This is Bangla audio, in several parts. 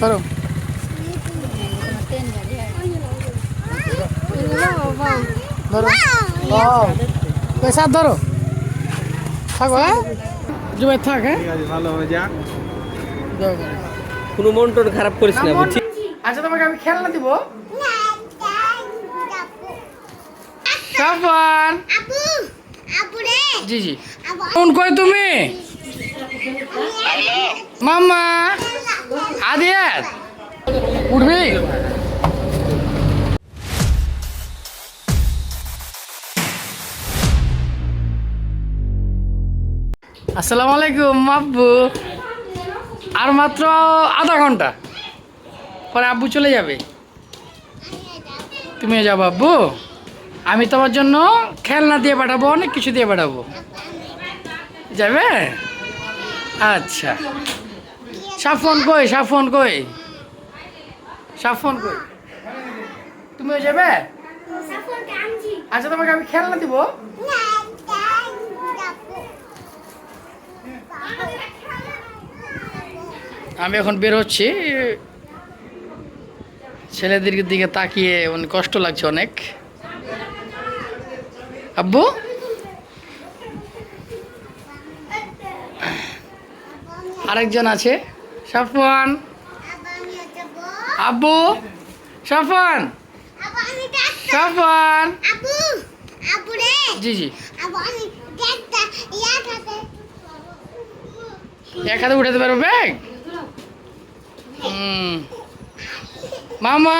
ধরো। ধরো ধরো। থাকো হ্যাঁ? জুবাই থাক হ্যাঁ? ভালো হয়ে যাক। কোনো মন টন খারাপ করিস না বুঝছি আচ্ছা তোমাকে আমি খেলনা দিব? রে জি জি। কোন কই তুমি? মাম্মা। আদিয়াত উঠবি। আসসালামু আলাইকুম, আব্বু। আর মাত্র আধা ঘণ্টা। পরে আব্বু চলে যাবে। তুমিও যাব আব্বু। আমি তোমার জন্য খেলনা দিয়ে পাঠাবো, অনেক কিছু দিয়ে পাঠাবো। যাবে? আচ্ছা। সাফন কই সাফন কই? সাফন কই? তুমিও যাবে? আচ্ছা তোমাকে আমি খেলনা দিব। আমি এখন বের হচ্ছি। ছেলেদের দিকে তাকিয়ে অনেক কষ্ট লাগছে অনেক। আব্বু? আরেকজন আছে? সাফওয়ান। আব্বু। সাফওয়ান। সাফওয়ান। জি জি। এক হাতে উঠাতে পারব ব্যাগ? মামা।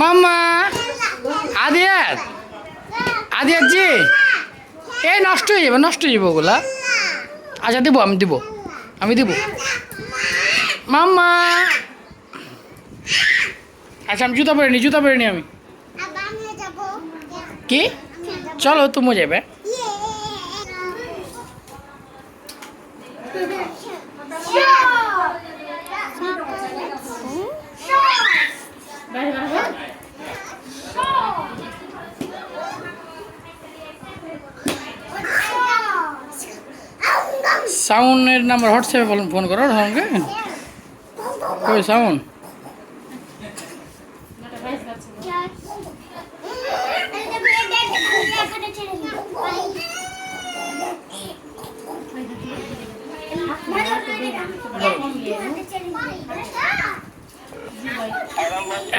মামা। আদিয়াত। আদিয়াত আজি এই নষ্ট হয়ে যাবে, নষ্ট হয়ে যাবে ওগুলা। আচ্ছা দিব, আমি দিব। আমি দিব। মাম্মা! আচ্ছা আমি জুতা পরে নি, জুতা পরে নি আমি। কি? চলো, তুমি যাবে। সাউন্ডের নাম্বার হোয়াটসঅ্যাপে বলুন, ফোন করো সঙ্গে। কই সাউন্ড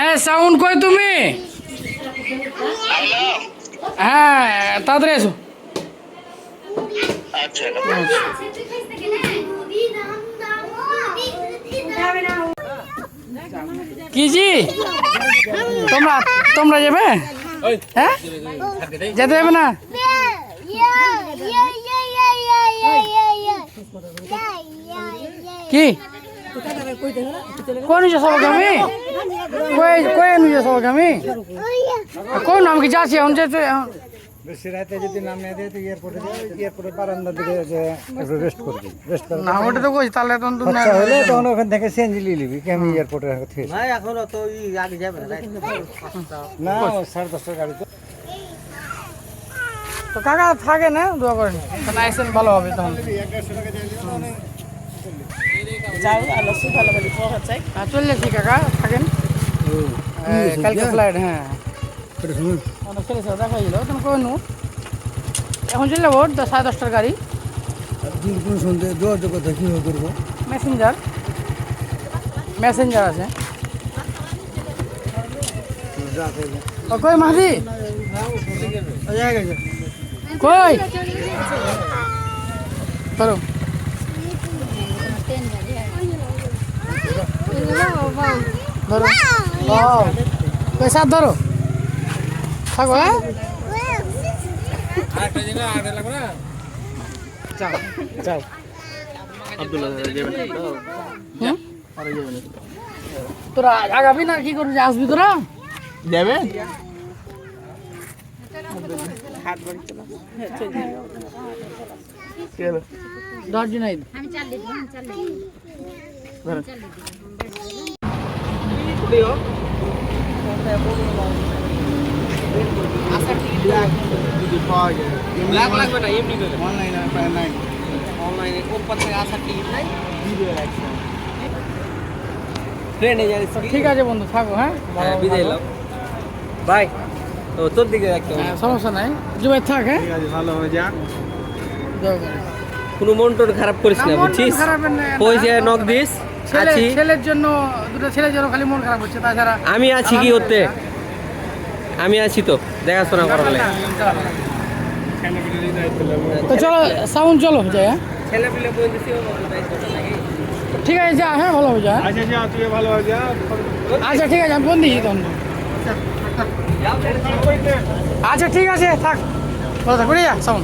এ সাউন্ড কই তুমি? হ্যাঁ তাড়াতাড়ি এসো। কি জি? তোমরা তোমরা যাবে? হ্যাঁ? যেতে যাবে না? কি? কই নিছে সবাইকে আমি কই কই নিছে সবাইকে আমি কোন নাম কি? যাচ্ছি এখন যেতে বেশি রাতে যদি নাম না দেয় তো এয়ারপোর্টে এয়ারপোর্টের বারান্দার দিকে যে একটু রেস্ট করবি রেস্ট করে না ওটা তো কই তাহলে তখন তুমি আচ্ছা হলে তখন ওখান থেকে চেঞ্জ নিয়ে নিবি কি আমি এয়ারপোর্টে থেকে ভাই এখনও তো আগে যাবে না ও সাড়ে দশটার গাড়ি তো। তো কাকা থাকে না দোয়া করেন। তখন আইসেন ভালো হবে তখন। হ্যাঁ চলে যাচ্ছি কাকা থাকেন? হ্যাঁ, কালকে ফ্লাইট হ্যাঁ। অনেক ছেলে ছেলে দেখা গেল তখন কই নু? এখন চলে যাব সাড়ে দশটার গাড়ি। কোন সন্ধ্যে যোগাযোগ কথা কীভাবে করব? মেসেঞ্জার মেসেঞ্জার আছে। কই মাহাদি কই? করো ধরো। ও পয়সা ধরো? থাকো হ্যাঁ যাও। যাও হুম? তোরা আগাবি না কি করবি আসবি তোরা? যাবে দশ দিন আইব ব্ল্যাক লাগবে না এমনি করে অনলাইনে কোম্পানি থেকে আসার টিকিট নাই ট্রেনে যাই ঠিক আছে বন্ধু থাকো হ্যাঁ? হ্যাঁ বিদায় এলাম বাই। ও তোর দিকে হ্যাঁ, সমস্যা নাই। জুবাই থাক হ্যাঁ? ভালো হয়ে যা। কোনো মন টন খারাপ করিস না, বুঝছিস। পয়সায় নক দিস। ছেলে আছি। ছেলের জন্য দুটো ছেলের জন্য খালি মন খারাপ হচ্ছে তাছাড়া আমি আছি কি করতে আমি আছি তো দেখাশোনা করার লাগে। তো চলো সাউন্ড চলো যাই হ্যাঁ। ঠিক আছে যা হ্যাঁ ভালো যা। আচ্ছা যা তুই ভালো হয়ে যা। আচ্ছা ঠিক আছে আমি ফোন দিয়েছি তখন আচ্ছা ঠিক আছে থাক। ভালো থাক যা সাউন্ড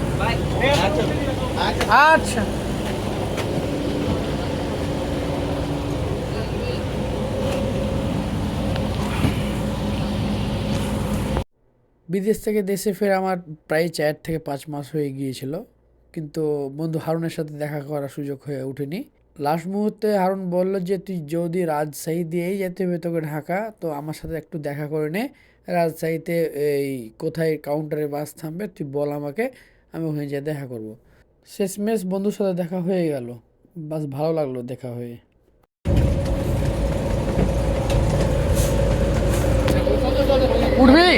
আচ্ছা। বিদেশ থেকে দেশে ফের আমার প্রায় চার থেকে পাঁচ মাস হয়ে গিয়েছিল। কিন্তু বন্ধু হারুনের সাথে দেখা করার সুযোগ হয়ে ওঠেনি। লাস্ট মুহূর্তে হারুন বলল যে, তুই যদি রাজশাহী দিয়েই যেতে হবে তোকে ঢাকা, তো আমার সাথে একটু দেখা করে নে। রাজশাহীতে এই কোথায় কাউন্টারে বাস থামবে, তুই বল আমাকে, আমি ওখানে যেয়ে দেখা করব। শেষমেশ বন্ধুর সাথে দেখা হয়ে গেল। বাস ভালো লাগল দেখা হয়ে উঠবি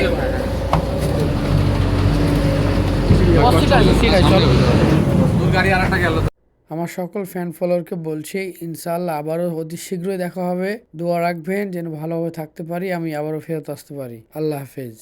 আমার সকল ফ্যান ফলোয়ারকে বলছি, ইনশাআল্লাহ আবারও অতি শীঘ্রই দেখা হবে। দোয়া রাখবেন, যেন ভালোভাবে থাকতে পারি, আমি আবারও ফেরত আসতে পারি। আল্লাহ হাফেজ।